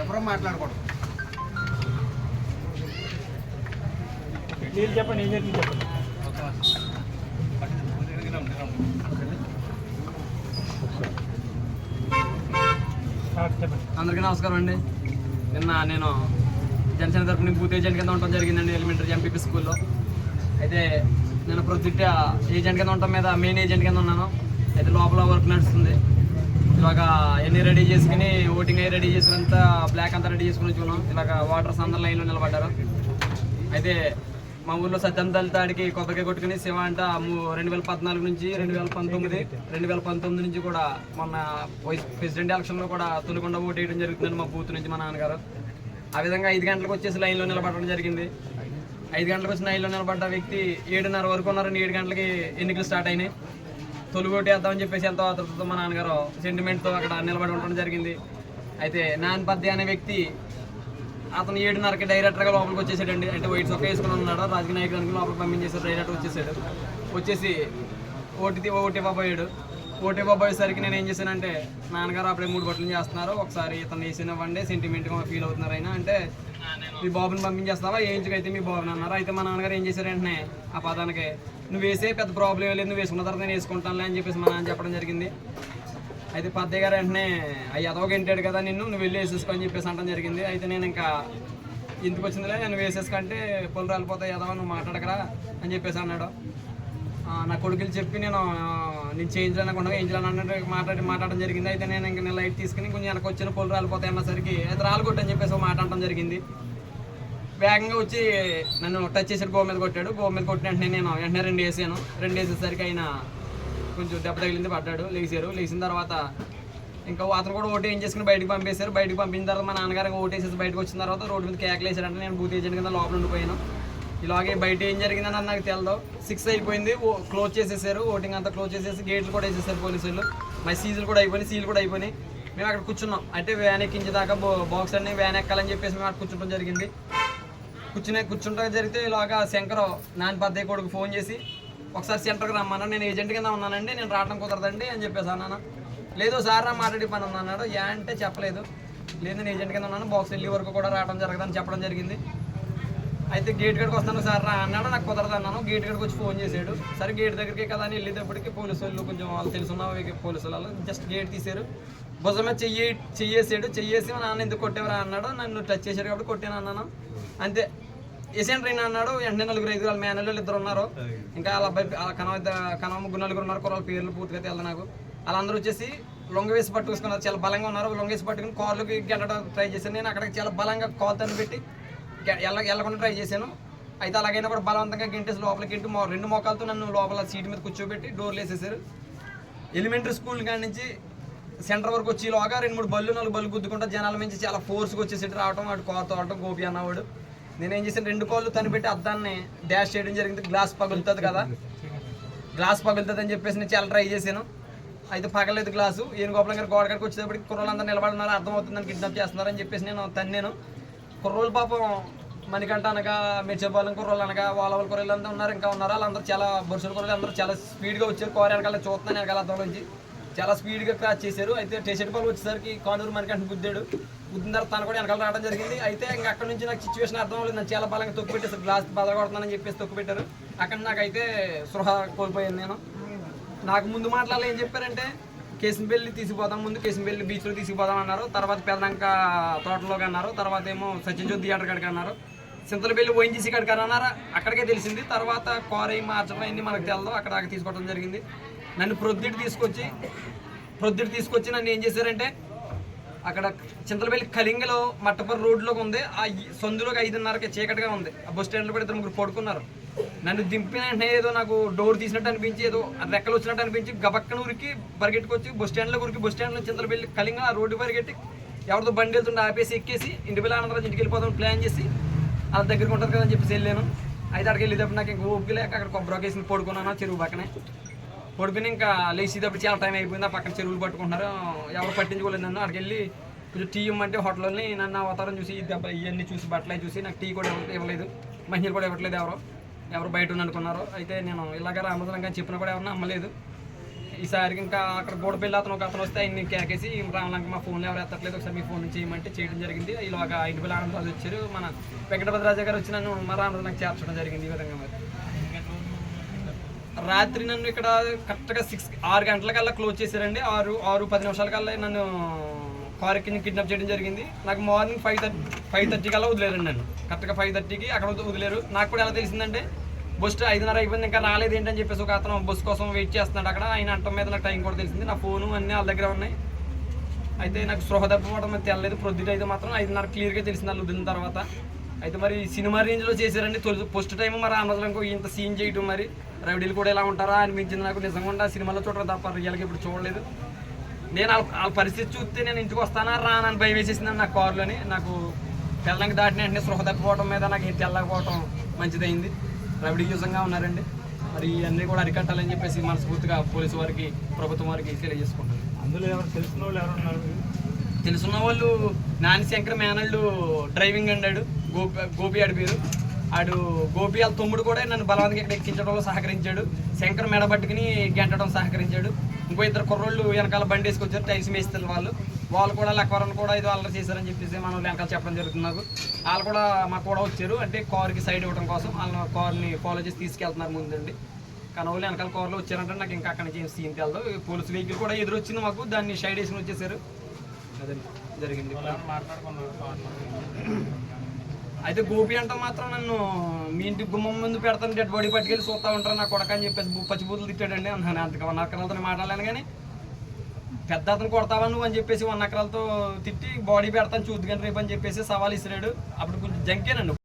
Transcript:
ఎవరో మాట్లాడకూడదు. మీరు చెప్పండి ఏం జరిగింది చెప్పండి. అందరికీ నమస్కారం అండి. నిన్న నేను జనసేన తరపున బూత్ ఏజెంట్ కింద ఉండడం జరిగిందండి ఎలిమెంటరీ ఎంపీపీ స్కూల్లో. అయితే నేను ప్రొజెక్ట్ ఏజెంట్ కింద ఉండటం మీద మెయిన్ ఏజెంట్ కింద ఉన్నాను. అయితే లోపల వర్క్ నడుస్తుంది. ఇలాగ ఎన్ని రెడీ చేసుకుని ఓటింగ్ అయ్యి రెడీ చేసినంత బ్లాక్ అంతా రెడీ చేసుకుని వచ్చుకున్నాం ఇలాగ వాటర్స్ అందరు లైన్లో నిలబడ్డారు. అయితే మా ఊర్లో సత్యం దళితాడికి కొబ్బరికాయ కొట్టుకుని శివ అంట రెండు వేల పద్నాలుగు నుంచి రెండు వేల పంతొమ్మిది రెండు వేల పంతొమ్మిది నుంచి కూడా మొన్న వైస్ ప్రెసిడెంట్ ఎలక్షన్లో కూడా తొలికొండ ఓటు వేయడం జరుగుతుందని మా బూత్ నుంచి మా నాన్నగారు. ఆ విధంగా ఐదు గంటలకు వచ్చేసి లైన్లో నిలబడడం జరిగింది. ఐదు గంటలకు వచ్చి లైన్లో నిలబడ్డ వ్యక్తి ఏడున్నర వరకు ఉన్నారని ఏడు గంటలకి ఎన్నికలు స్టార్ట్ అయినాయి. తొలి ఓటు వేద్దామని చెప్పేసి ఎంతో ఆతృతతో మా నాన్నగారు సెంటిమెంట్తో అక్కడ నిలబడి ఉండడం జరిగింది. అయితే నాన్ పద్య అనే వ్యక్తి అతను ఏడున్నరకి డైరెక్టర్గా లోపలికి వచ్చేసాడండి. అంటే వైట్ సొక్క వేసుకుని ఉన్నాడు. రాజకీయ నాయకునికి లోపలికి పంపించేసాడు డైరెక్టర్ వచ్చేసాడు. వచ్చేసి ఓటు ఓటు ఇవ్వబోయాడు. ఓటు ఇవ్వబోయేసరికి నేను ఏం చేశానంటే నాన్నగారు అప్పుడే మూడు బట్టలు చేస్తున్నారు. ఒకసారి ఇతను వేసినవ్వండి. సెంటిమెంట్గా ఫీల్ అవుతున్నారు అయినా అంటే మీ బాబుని పంపించేస్తావా? ఏంచుకైతే మీ బాబుని అన్నారు. అయితే మా నాన్నగారు ఏం చేశారు వెంటనే ఆ పదానికి నువ్వు వేసే పెద్ద ప్రాబ్లం లేదు నువ్వు వేసుకున్న తర్వాత నేను వేసుకుంటానులే అని చెప్పేసి మా నాన్న చెప్పడం జరిగింది. అయితే పద్దయ్య గారు వెంటనే అయ్యి అదొక ఇంటాడు కదా నిన్ను నువ్వు వెళ్ళి వేసేసుకో అని చెప్పేసి అంటం జరిగింది. అయితే నేను ఇంకా ఇంటికి వచ్చిందిలే? నేను వేసేసుకుంటే పొలం రాలిపోతాయి ఎదవా నువ్వు మాట్లాడకరా అని చెప్పేసి అన్నాడు. నా కొడుకులు చెప్పి నేను ఆ, నేను చేయించాలనుకున్నా చేయించాలని అన్నట్టు మాట్లాడి మాట్లాడడం జరిగింది. అయితే నేను ఇంకా నేను లైట్ తీసుకుని కొంచెం వెనక వచ్చిన పొలు రాలిపోతాయి అన్నసరికి అయితే రాలికొట్టని చెప్పేసి ఒక మాట అనడం జరిగింది. వేగంగా వచ్చి నన్ను టచ్ చేసాడు గో మీద కొట్టాడు. గో మీద కొట్టిన వెంటనే నేను వెంటనే రెండు వేసాను. రెండు వేసేసరికి ఆయన కొంచెం దెబ్బ తగిలింది పడ్డాడు లేచారు. లేచిన తర్వాత ఇంకా అతను కూడా ఓటు ఏం చేసుకుని బయటకు పంపేశారు. బయటకు పంపిన తర్వాత మా నాన్నగారికి ఓటు వేసేసి బయటకు వచ్చిన తర్వాత రోడ్డు మీద కేకలు వేసారంటే. నేను బూత్ ఏజెంట్ కింద లోపల ఉండిపోయాను. ఇలాగే బయట ఏం జరిగిందని నాకు తెలియదు సిక్స్ అయిపోయింది. ఓ- క్లోజ్ చేసేసారు. ఓటింగ్ అంతా క్లోజ్ చేసేసి గేట్లు కూడా వేసేసారు పోలీసులు మా సీజులు కూడా అయిపోయినాయి సీల్ కూడా అయిపోయినాయి. మేము అక్కడ కూర్చున్నాం. అంటే వ్యాన్ ఎక్కించేదాకా బాక్స్ అన్ని వ్యాన్ ఎక్కాలని చెప్పేసి మేము అక్కడ కూర్చుంటాం జరిగింది. కూర్చునే కూర్చుంటా జరిగితే ఇలాగా శంకర్ నాని పద్దయ్య కొడుకు ఫోన్ చేసి ఒకసారి సెంటర్కి రమ్మన్నా నేను ఏజెంట్ కింద ఉన్నానండి నేను రావడం కుదరదండి అని చెప్పేసి అన్నాను లేదు సార్ రా మాట్లాడి పని అన్నాడు యా అంటే చెప్పలేదు. లేదు నేను ఏజెంట్ కింద ఉన్నాను బాక్స్ వెళ్ళి వరకు కూడా రావడం జరగదని చెప్పడం జరిగింది. అయితే గేట్ కాడికి వస్తాను సార్ రా అన్నాడు. నాకు కుదరదు అన్నాను. గేట్ కాడికి వచ్చి ఫోన్ చేశాడు. సరే గేట్ దగ్గరికి కదా అని వెళ్ళేటప్పటికి పోలీసు వాళ్ళు కొంచెం వాళ్ళు తెలుసున్న పోలీసు వాళ్ళు. జస్ట్ గేట్ తీశారు. భుజమే చెయ్యి చెయ్యేసాడు చెయ్యేసి మా నాన్న ఎందుకు కొట్టేవరా అన్నాడు. నన్ను టచ్ చేశాడు కాబట్టి కొట్టాను అన్నాను. అంతే. ఏషియన్ ట్రైన్ అన్నాడు వెంటనే నలుగురు ఐదు వాళ్ళ మేనల్లు ఇద్దరు ఉన్నారు. ఇంకా వాళ్ళ అబ్బాయి కనవ కనవ ముగ్గురు నలుగురు ఉన్నారు కుర్రాళ్ళ పేర్లు పూర్తిగా తెలియదు నాకు. వాళ్ళందరూ వచ్చేసి లొంగ వేసి పట్టుకున్నారు చాలా బలంగా ఉన్నారు. లొంగ వేసి పట్టుకుని కార్లకి గెట్టడం ట్రై చేశాను. నేను అక్కడికి చాలా బలంగా కాల్ తను పెట్టి వెళ్ళకుండా ట్రై చేశాను. అయితే అలాగైనా కూడా బలవంతంగా గింటేసి లోపలికి ఇంటి రెండు మోకాలతో నన్ను లోపల సీట్ మీద కూర్చోబెట్టి డోర్లు వేసేసారు ఎలిమెంటరీ స్కూల్ కాడి నుంచి సెంటర్ వరకు వచ్చి లోగా రెండు మూడు బళ్ళు నాలుగు బళ్ళు గుద్దుకుంటా జనాల నుంచి చాలా ఫోర్స్గా వచ్చేసి రావటం వాడు కోత అవటం గోపి అన్నవాడు. నేనేం చేశాను రెండు కాళ్ళు తనిపెట్టి అద్దాన్ని డాష్ చేయడం జరిగింది. గ్లాస్ పగులుతుంది కదా. గ్లాస్ పగులుతుంది అని చెప్పేసి నేను చాలా ట్రై చేశాను. అయితే పగలేదు గ్లాసు ఏను గోపాలం గారు గోడ కాడికి వచ్చేటప్పటికి కుర్రోళ్ళందరూ నిలబడున్నారు అర్థమవుతుందని కిడ్నాప్ చేస్తున్నారని చెప్పేసి నేను తన్నాను. కుర్రోళ్ళు పాపం మణికంట అనగా మిర్చిపాలెం కుర్రోళ్ళు అనగా వాళ్ళ వాళ్ళ కుర్రోళ్ళు అంతా ఉన్నారు ఇంకా ఉన్నారు. వాళ్ళందరూ చాలా బొరుసుల కుర్రోళ్ళు అందరూ చాలా స్పీడ్గా వచ్చారు. కోర వెనకాల చూస్తున్నాను వెనకాల అర్థం నుంచి. చాలా స్పీడ్గా క్రాచ్ చేశారు. అయితే టీషర్ట్ బాల్ వచ్చేసరికి కానూరు మనకంటే గుద్దాడు. గుద్దిన తర్వాత తను కూడా వెనకాల రావడం జరిగింది. అయితే ఇంకా అక్కడ నుంచి నాకు సిచ్యువేషన్ అర్థం అవ్వలేదు. నన్ను చాలా బలంగా తొక్కు పెట్టేసారు గ్లాస్ బదలగొడుతున్నానని చెప్పేసి తొక్కు పెట్టారు. అక్కడ నాకైతే సృహ కోల్పోయాను నేను. నాకు ముందు మాట్లాడాలి ఏం చెప్పారంటే కేసుంపల్లి తీసుకుపోదాం ముందు కేసుబెల్లి బీచ్లో తీసుకుపోదాం అన్నారు. తర్వాత పెదనాక తోటలోకి అన్నారు. తర్వాత ఏమో సచిన్ జ్యోతి థియేటర్ కాడికి అన్నారు. సింతలపల్లి ఓఎన్జీసీ కాడికి అన్నారు? అక్కడికే తెలిసింది. తర్వాత కోరై మార్చడం అన్నీ మనకు తెలదు. అక్కడ దాకా తీసుకోవడం జరిగింది. నన్ను ప్రొద్దుటి తీసుకొచ్చి ప్రొద్దుటి తీసుకొచ్చి నన్ను ఏం చేశారంటే అక్కడ చింతలపల్లి కలింగలో మట్టపర్రు రోడ్లోకి ఉంది. ఆ ఈ సందులోకి ఐదున్నరకి చీకటిగా ఉంది. ఆ బస్ స్టాండ్లో కూడా ఇద్దరు ముగ్గురు పడుకున్నారు. నన్ను దింపిన వెంటనే ఏదో నాకు డోర్ తీసినట్టు అనిపించి ఏదో ఆ రెక్కలు వచ్చినట్టు అనిపించి గబక్కన ఊరికి పరిగెట్టుకొచ్చి బస్ స్టాండ్లో ఊరికి బస్ స్టాండ్లో చింతలపల్లి కలింగ ఆ రోడ్డు పరిగెట్టి ఎవరితో బండి వెళ్తుంటే ఆపేసి ఎక్కేసి ఇంటి పిల్ల ఆనందరాజు ఇంటికి వెళ్ళిపోతాం ప్లాన్ చేసి వాళ్ళ దగ్గరికి ఉంటుంది కదా అని చెప్పేసి వెళ్ళాను. అయితే అక్కడికి వెళ్ళేటప్పుడు నాకు ఇంకా ఓపిక లేక అక్కడ కొబ్బరికేసి పడుకున్నాను చెరువు పక్కనే. పడుకుని ఇంకా లేచేటప్పుడు చాలా టైం అయిపోయింది. ఆ పక్కన చెరువులు పట్టుకుంటున్నారు. ఎవరు పట్టించుకోలేదు నన్ను. అక్కడికి వెళ్ళి కొంచెం టీ ఇమ్మంటే హోటల్ని నన్ను అవతారం చూసి దెబ్బ ఇవన్నీ చూసి బట్టలు చూసి నాకు టీ కూడా ఇవ్వలేదు. మంచినీళ్ళు కూడా ఇవ్వట్లేదు ఎవరు. ఎవరు బయట ఉన్న అనుకున్నారు. అయితే నేను ఇలాగ రామచంద్రం కానీ చెప్పినా కూడా ఎవరన్నా అమ్మలేదు ఈసారికి ఇంకా అక్కడ గోడపల్లి అతను ఒక అతను వస్తే ఆయన కేకేసి రామలంక మా ఫోన్లో ఎవరు ఎత్తట్లేదు. ఒకసారి మీ ఫోన్ నుంచి చేయమంటే చేయడం జరిగింది. ఇలాగ ఇంటి పిల్లలు ఆనందరాజు వచ్చారు. మన వెంకటభద్రరాజు గారు వచ్చి నన్ను మా రామరాజు చేర్చడం జరిగింది ఈ విధంగా మరి. రాత్రి నన్ను ఇక్కడ కరెక్ట్గా సిక్స్ ఆరు గంటలకల్లా క్లోజ్ చేశారండి. ఆరు ఆరు పది నిమిషాలకల్లా నన్ను కార్ కింద కిడ్నాప్ చేయడం జరిగింది. నాకు morning five thirty five thirty కల్లా వదిలేరండి నన్ను. కరెక్ట్గా ఫైవ్ థర్టీకి అక్కడ వదిలేరు. నాకు కూడా ఎలా తెలిసిందంటే బస్ ఐదున్నర అయిపోయింది ఇంకా రాలేదు ఏంటని చెప్పేసి ఒక అతను బస్ కోసం వెయిట్ చేస్తున్నాడు అక్కడ. ఆయన అంటం మీద నాకు టైం కూడా తెలిసింది. నా ఫోను అన్నీ వాళ్ళ దగ్గర ఉన్నాయి. అయితే నాకు స్పృహ దెబ్బ అయితే తెల్లలేదు. ప్రొద్దుట అయితే మాత్రం ఐదున్నర క్లియర్గా తెలిసింది వాళ్ళు వదిలిన తర్వాత. అయితే మరి సినిమా రేంజ్లో చేశారండి. తొలి ఫస్ట్ టైం మరి రామరాజులకు ఇంత సీన్ చేయటం మరి. రవిడీలు కూడా ఎలా ఉంటారా అనిపించింది నాకు. నిజంగా ఆ సినిమాలో చూడరు తప్ప రియల్గా ఇప్పుడు చూడలేదు. నేను వాళ్ళ పరిస్థితి చూస్తే నేను ఇంటికి వస్తానా రానని భయం వేసేసింది నా కారులోని. నాకు పిల్లలకి దాటిన వెంటనే సృహ తప్పిపోవడం మీద నాకు ఇంటి తెల్లకపోవడం మంచిదైంది. రవిడీ యూజంగా ఉన్నారండి. మరి ఇవన్నీ కూడా అరికట్టాలని చెప్పేసి మనస్ఫూర్తిగా పోలీసు వారికి ప్రభుత్వం వారికి తెలియజేసుకుంటాను అందులో ఎవరు తెలిసిన వాళ్ళు ఎవరు ఉన్నారు? తెలుసున్న వాళ్ళు నాని శంకర్ మేనళ్ళు డ్రైవింగ్ అన్నాడు గోపి గోపి ఆడి పేరు. ఆడు గోపి వాళ్ళ తమ్ముడు కూడా నన్ను బలవంతంగా ఇక్కడ ఎక్కించడంలో సహకరించాడు. శంకర్ మెడ పట్టుకుని గెంటడం సహకరించాడు. ఇంకో ఇద్దరు కుర్రోళ్ళు వెనకాల బండి వేసుకొచ్చారు టైల్స్ మేస్తారు వాళ్ళు. వాళ్ళు కూడా లెక్కవరని కూడా ఇది అల్లరి చేశారని చెప్పేసి మనం వెనకాల చెప్పడం జరుగుతుంది నాకు. వాళ్ళు కూడా మాకు కూడా వచ్చారు. అంటే కార్కి సైడ్ ఇవ్వడం కోసం వాళ్ళ కార్ని ఫాలో చేసి తీసుకెళ్తున్నారు ముందండి. కానీ వాళ్ళు వెనకాల కార్లో వచ్చారంటే నాకు ఇంకా అక్కడి నుంచి ఏం సీన్ తెలదు. పోలీస్ వెహికల్ కూడా ఎదురొచ్చింది మాకు. దాన్ని సైడ్ వేసుకుని వచ్చేసారు. జరిగింది. అయితే గోపి అంటే మాత్రం నన్ను మీ ఇంటి గుమ్మం ముందు పెడతాను డెడ్ బాడీ పట్టుకెళ్ళి చూస్తా ఉంటారు నా కొడక అని చెప్పేసి పచ్చిబూతులు తిట్టాడండి. అన్నాను అంతగా వన్ ఎకరాలతో మాట్లాడలేను కానీ పెద్ద అతను కొడతావా నువ్వు అని చెప్పేసి వన్ ఎకరాలతో తిట్టి బాడీ పెడతాను చూద్దు కానీ రేపు అని చెప్పేసి సవాల్ ఇసిరాడు. అప్పుడు కొంచెం జంకేనండి